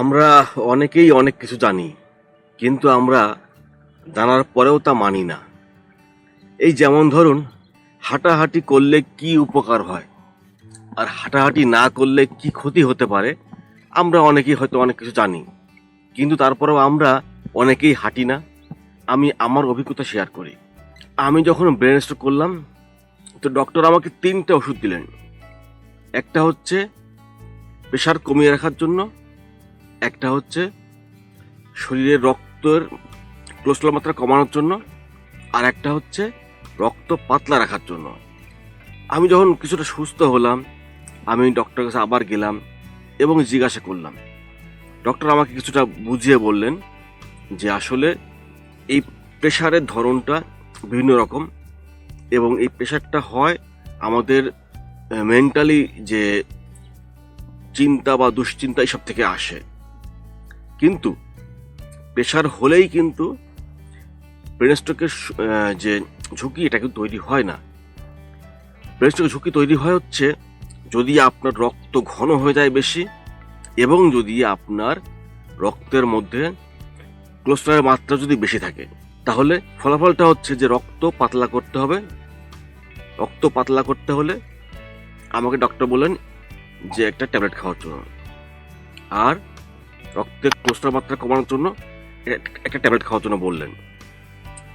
আমরা অনেকেই অনেক কিছু জানি, কিন্তু আমরা জানার পরেও তা মানি না। এই যেমন ধরুন, হাঁটাহাঁটি করলে কি উপকার হয়? আর হাঁটাহাঁটি না করলে কি ক্ষতি হতে পারে? আমরা অনেকেই হয়তো অনেক কিছু জানি, কিন্তু তারপরেও আমরা অনেকেই হাঁটি না। আমি আমার অভিজ্ঞতা শেয়ার করি। আমি যখন ব্রেন স্ট্রোক করলাম, তো ডক্টর আমাকে তিনটা ওষুধ দিলেন। একটা হচ্ছে প্রেশার কমিয়ে রাখার জন্য একটা হচ্ছে শরীরের রক্তের কোলেস্ট্রল মাত্রা কমানোর জন্য, আর একটা হচ্ছে রক্ত পাতলা রাখার জন্য। আমি যখন কিছুটা সুস্থ হলাম, আমি ডক্টরের কাছে আবার গেলাম এবং জিজ্ঞাসা করলাম। ডক্টর আমাকে কিছুটা বুঝিয়ে বললেন যে আসলে এই প্রেশারের ধরনটা বিভিন্ন রকম এবং এই প্রেশারটা হয় আমাদের মেন্টালি যে চিন্তা বা দুশ্চিন্তা এসব থেকে আসে। কিন্তু প্রেশার হলেই কিন্তু ব্রেন স্ট্রোকের সু- আহ, যে ঝুঁকি এটা কিন্তু তৈরি হয় না। ব্রেন স্ট্রোকের ঝুঁকি তৈরি হয় হচ্ছে যদি আপনার রক্ত ঘন হয়ে যায় বেশি এবং যদি আপনার রক্তের মধ্যে কোলেস্ট্রলের মাত্রা যদি বেশি থাকে তাহলে ফলাফলটা হচ্ছে যে রক্ত পাতলা করতে হবে। রক্ত পাতলা করতে হলে আমাকে ডক্টর বলেন যে একটা ট্যাবলেট খাওয়ার জন্য। আর রক্তের কোলেস্ট্রল মাত্রা কমানোর জন্য একটা ট্যাবলেট খাওয়ার জন্য বললেন।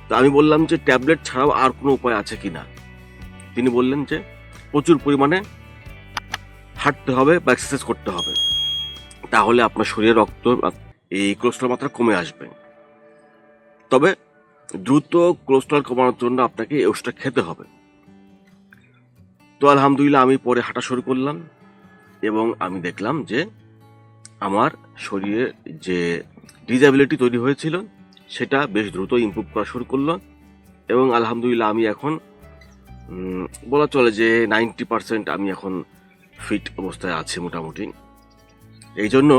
তা আমি বললাম যে ট্যাবলেট ছাড়াও আর কোনো উপায় আছে কিনা তিনি বললেন যে প্রচুর পরিমাণে হাঁটতে হবে বা এক্সারসাইজ করতে হবে। তাহলে আপনার শরীরে রক্ত এই কোলেস্ট্রল মাত্রা কমে আসবে। তবে দ্রুত কোলেস্ট্রল কমানোর জন্য আপনাকে এই ওষুধটা খেতে হবে। তো আলহামদুলিল্লাহ আমি পরে হাঁটা শুরু করলাম এবং আমি দেখলাম যে আমার শরীরে যে ডিজেবিলিটি তৈরি হয়েছিল, সেটা বেশ দ্রুত ইমপ্রুভ করা শুরু করল এবং আলহামদুলিল্লাহ আমি এখন বলা চলে যে নাইনটি পার্সেন্ট আমি এখন ফিট অবস্থায় আছি মোটামুটি। এই জন্য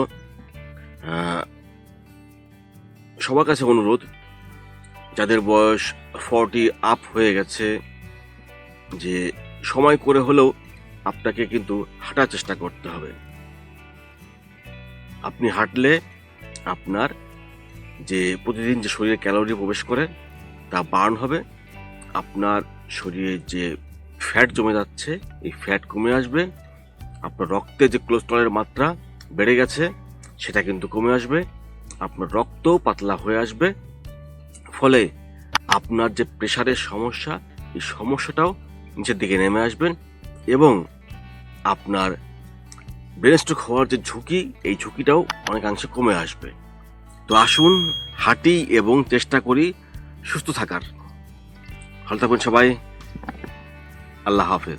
সবার কাছে অনুরোধ, যাদের বয়স ফর্টি আপ হয়ে গেছে, যে সময় করে হলেও আপনাকে কিন্তু হাঁটার চেষ্টা করতে হবে। আপনি হাঁটলে আপনার যে প্রতিদিন যে শরীরে ক্যালোরি প্রবেশ করে তা বার্ন হবে, আপনার শরীরে যে ফ্যাট জমে যাচ্ছে, এই ফ্যাট কমে আসবে, আপনার রক্তে যে কোলেস্ট্রলের মাত্রা বেড়ে গেছে, সেটা কিন্তু কমে আসবে, আপনার রক্তও পাতলা হয়ে আসবে, ফলে আপনার যে প্রেশারের সমস্যা, এই সমস্যাটাও নিচের দিকে নেমে আসবেন এবং আপনার ব্রেন স্ট্রোক হওয়ার যে ঝুঁকি, এই ঝুঁকিটাও অনেকাংশে কমে আসবে। তো আসুন, হাঁটি এবং চেষ্টা করি সুস্থ থাকার। ভালো থাকুন সবাই। আল্লাহ হাফেজ।